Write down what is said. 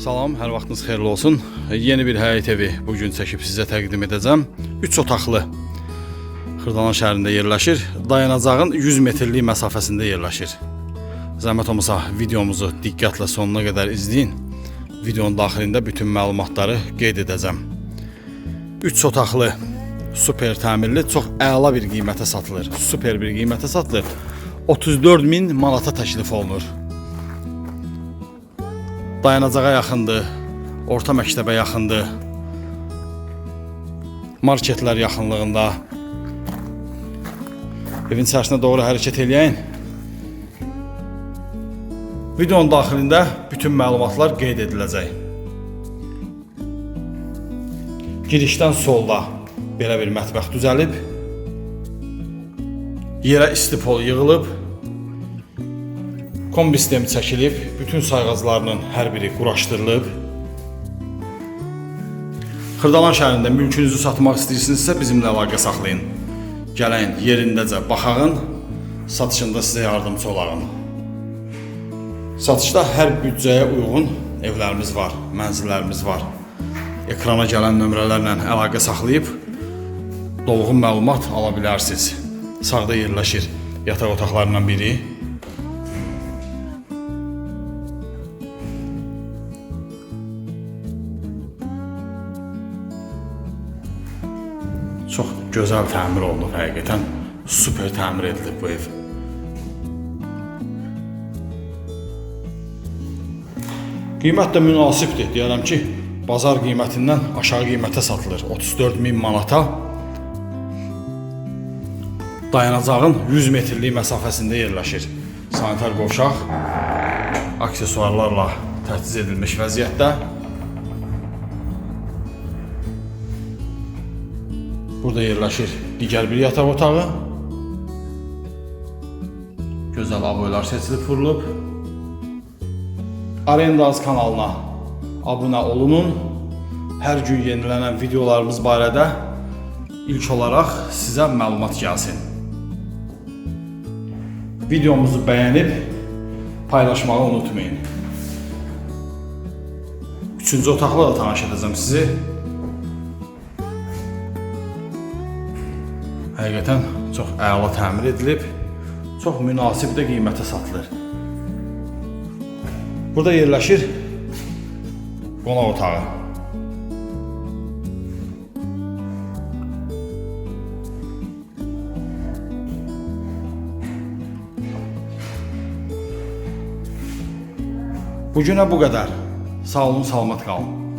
Salam, hər vaxtınız xeyirli olsun. Yeni bir həyət evi bu gün çəkib sizə təqdim edəcəm. 3 otaqlı. Xırdalan şəhərində yerləşir. Dayanacağın 100 metrlik məsafəsində yerləşir. Zəhmət olmasa videomuzu diqqətlə sonuna qədər izləyin. Videonun daxilində bütün məlumatları qeyd edəcəm. 3 otaqlı, super təmirli, çox əla bir qiymətə satılır. Super bir qiymətə satılır. 34 min manata təklif olunur. Dayanacağa yaxındır, orta məktəbə yaxındır. Marketlər yaxınlığında. Evin içərisinə doğru hərəkət eləyəyin. Videonun daxilində bütün məlumatlar qeyd ediləcək. Girişdən solda belə bir mətbəx düzəlib. Yerə isti pol yığılıb. Kombi sistemi çəkilib, bütün sayğaclarının hər biri quraşdırılıb. Xırdalan şəhərində mülkünüzü satmaq istəyirsinizsə bizimlə əlaqə saxlayın. Gəlin yerindəcə baxağın, satışında sizə yardımcı olarım. Satışda hər büdcəyə uyğun evlərimiz var, mənzillərimiz var. Ekrana gələn nömrələrlə əlaqə saxlayıb dolğun məlumat ala bilərsiniz. Sağda yerləşir yataq otaqlarından biri. Çox gözəl təmir olunub həqiqətən. Super təmir edilib bu ev. Qiymət də münasibdir. Deyərəm ki, bazar qiymətindən aşağı qiymətə satılır. 34 min manata. Dayanacağın 100 metrlik məsafəsində yerləşir. Sanitar qovşaq aksesuarlarla təchiz edilmiş vəziyyətdə. Burada yerləşir digər bir yataq otağı. Gözəl aboylar seçilib vurulub. Arendaz kanalına abunə olunun. Hər gün yenilənən videolarımız barədə ilk olaraq sizə məlumat gəlsin. Videomuzu bəyənib paylaşmağı unutmayın. Üçüncü otaqla da tanış edəcəm sizi. Həqiqətən çox əla təmir edilib, çox münasib də qiymətə satılır. Burada yerləşir qonaq otağı. Bugünə bu qədər. Sağ olun, salamat qalın.